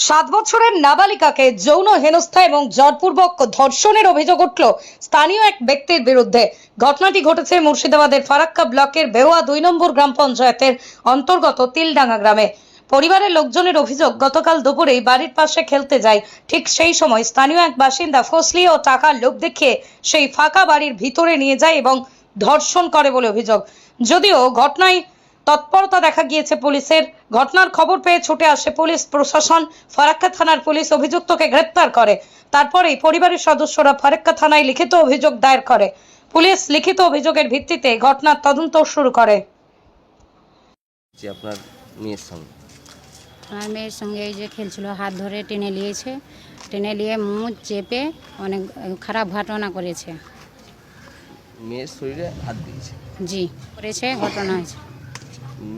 সাত বছরের নাবালিকাকে যৌন হেনস্থা এবং জোরপূর্বক ধর্ষণের অভিযোগ উঠল স্থানীয় এক ব্যক্তির বিরুদ্ধে। ঘটনাটি ঘটেছে মুর্শিদাবাদের ফারাক্কা ব্লকের বেওয়া দুই নম্বর গ্রাম পঞ্চায়েতের অন্তর্গত তিলডাঙ্গা গ্রামে। পরিবারের লোকজনের অভিযোগ, গতকাল দুপুরেই বাড়ির পাশে খেলতে যায় ঠিক সেই সময় স্থানীয় এক বাসিন্দা ফসলি ও টাকার লোভ দেখিয়ে সেই ফাঁকা বাড়ির ভিতরে নিয়ে যায় এবং ধর্ষণ করে বলে অভিযোগ। যদিও ঘটনায় তৎপরতা দেখা গিয়েছে পুলিশের। ঘটনার খবর পেয়ে ছুটে আসে পুলিশ প্রশাসন। ফারাক্কা থানার পুলিশ অভিযুক্তকে গ্রেপ্তার করে। তারপরেই পরিবারের সদস্যরা ফারাক্কা থানায় লিখিত অভিযোগ দায়ের করে। পুলিশ লিখিত অভিযোগের ভিত্তিতে ঘটনার তদন্ত শুরু করে। যে আপনার মেয়ের সঙ্গে। আমার মেয়ের সঙ্গে এই যে খেলছিল হাত ধরে টেনে নিয়েছে। টেনে নিয়ে মুখ চেপে অনেক খারাপ ঘটনা করেছে। মেয়ের শরীরে হাত দিয়েছে। জি করেছে ঘটনা হয়েছে।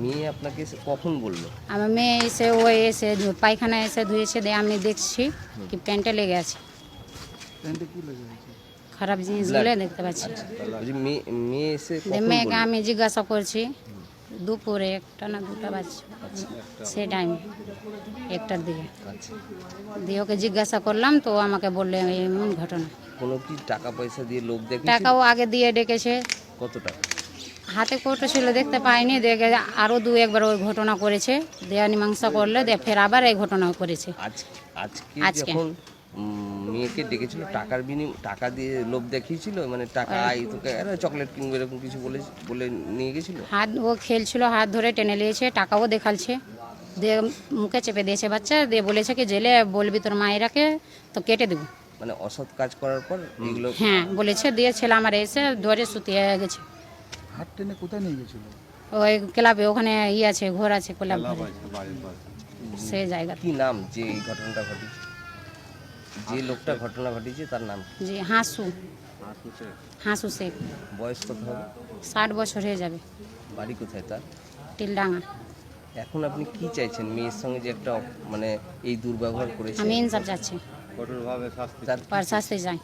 মেয়ে আপনাকে কখন বলল? আমার মেয়ে এসে ও এসে পায়খানা এসে ধুয়েছে দিয়ে আমি দেখছি কি প্যান্টে লেগে আছে। খারাপ জিনিসগুলো দেখতে পাচ্ছি। মেয়ে এসে মেয়েকে আমি জিজ্ঞাসা করছি দুপুরে একটা না দুটা বাজছে। সেই টাইমে একটার দিকে। আচ্ছা। দিয়ে ওকে জিজ্ঞাসা করলাম তো আমাকে বললে এমন ঘটনা। কোনো কি টাকা পয়সা দিয়ে লোক দেখে টাকাও আগে দিয়ে ডেকেছে। কত টাকা? হাতে কৌটো ছিল দেখতে পাইনি। দেখে আরও দু একবার ওই ঘটনা করেছে। দেয়া মীমাংসা করলে দিয়ে ফের আবার এই ঘটনা করেছে। আজ আজকে আজকে। যখন মেয়েকে ডেকেছিল টাকার বিনিম টাকা দিয়ে লোভ দেখিয়েছিল মানে টাকা আই তোকে আরে চকলেট কিনবে এরকম কিছু বলে বলে নিয়ে গেছিল? হাত ও খেলছিল হাত ধরে টেনে নিয়েছে টাকাও দেখালছে দিয়ে মুখে চেপে দিয়েছে বাচ্চা দিয়ে বলেছে কি জেলে বলবি তোর মায়েরাকে তো কেটে দেবো। মানে অসৎ কাজ করার পর এগুলো হ্যাঁ বলেছে দিয়ে ছেলে আমার এসে ধরে শুতিয়ে গেছে। হাত টেনে কোথায় নিয়ে গেছিল? ওই ক্লাবে ওখানে ই আছে ঘর আছে ক্লাব সেই জায়গা। কি নাম? যে এই ঘটনাটা ঘটেছে? যে লোকটা ঘটনা ঘটিয়েছে তার নাম? জি হাসু। হাসু শেখ। বয়স কত হবে? ষাট বছর হয়ে যাবে। বাড়ি কোথায় তার? টিলডাঙ্গা এখন আপনি কি চাইছেন? মেয়ের সঙ্গে যে একটা মানে এই দুর্ব্যবহার করেছে আমি ইনসাফ যাচ্ছি তার পার শাস্তি যাই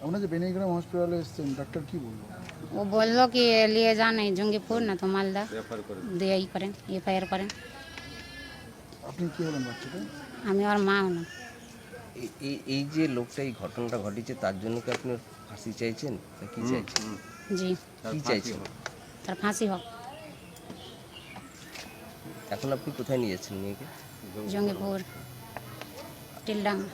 আপনার যে বেনিগ্রাম হসপিটালে এসেছেন ডাক্তার কি বলল? ও বলল কি নিয়ে যান এই জঙ্গিপুর না তো মালদা। দিয়ে ই করেন এফআইআর করেন। আপনি কি হলেন বাচ্চাটা? আমি ওর মা হলাম। এই- এই এই যে লোকটা এই ঘটনাটা ঘটেছে তার জন্য কি আপনি ফাঁসি চাইছেন? না কি চাইছেন? জি। কি চাইছেন? তার ফাঁসি হোক। এখন আপনি কোথায় নিয়ে যাচ্ছেন মেয়েকে? জঙ্গিপুর টিলডাঙ্গা।